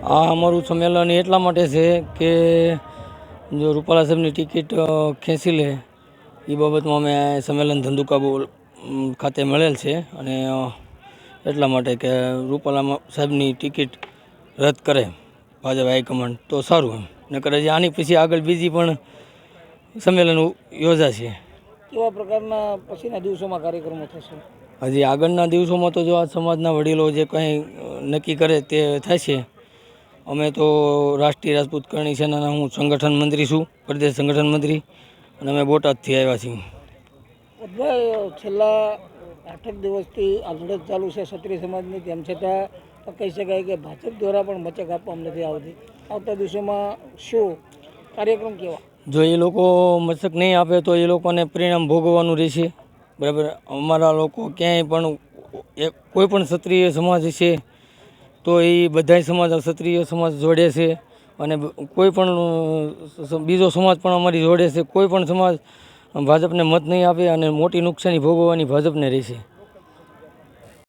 આ અમારું સંમેલન એટલા માટે છે કે જો રૂપાલા સાહેબની ટિકિટ ખેંચી લે એ બાબતમાં અમે સંમેલન ધંધુકાબુ ખાતે મળેલ છે અને એટલા માટે કે રૂપાલા સાહેબની ટિકિટ રદ કરે ભાજપ હાઈકમાન્ડ. તો સારું એમ. નકર હજી આની પછી આગળ બીજી પણ સંમેલન યોજાશે. કેવા પ્રકારના પછીના દિવસોમાં કાર્યક્રમો થશે? હજી આગળના દિવસોમાં તો જો આ સમાજના વડીલો જે કંઈ નક્કી કરે તે થશે અમે તો રાષ્ટ્રીય રાજપૂત કરણી સેનાના હું સંગઠન મંત્રી છું પ્રદેશ સંગઠન મંત્રી અને અમે બોટાદથી આવ્યા છીએ. ભાઈ છેલ્લા આઠક દિવસથી આ લડત ચાલુ છે ક્ષત્રિય સમાજની તેમ છતાં કહી શકાય કે ભાજપ દ્વારા પણ મચક આપવામાં નથી આવતી. આવતા દિવસોમાં શું કાર્યક્રમ કેવા? જો એ લોકો મચક નહીં આપે તો એ લોકોને પરિણામ ભોગવવાનું રહેશે. બરાબર? અમારા લોકો ક્યાંય પણ એક કોઈ પણ ક્ષત્રિય સમાજ છે તો એ બધાય સમાજ ક્ષત્રિય સમાજ જોડે છે અને કોઈ પણ બીજો સમાજ પણ અમારી જોડે છે. કોઈ પણ સમાજ ભાજપને મત નહીં આપે અને મોટી નુકસાની ભોગવવાની ભાજપને રહેશે.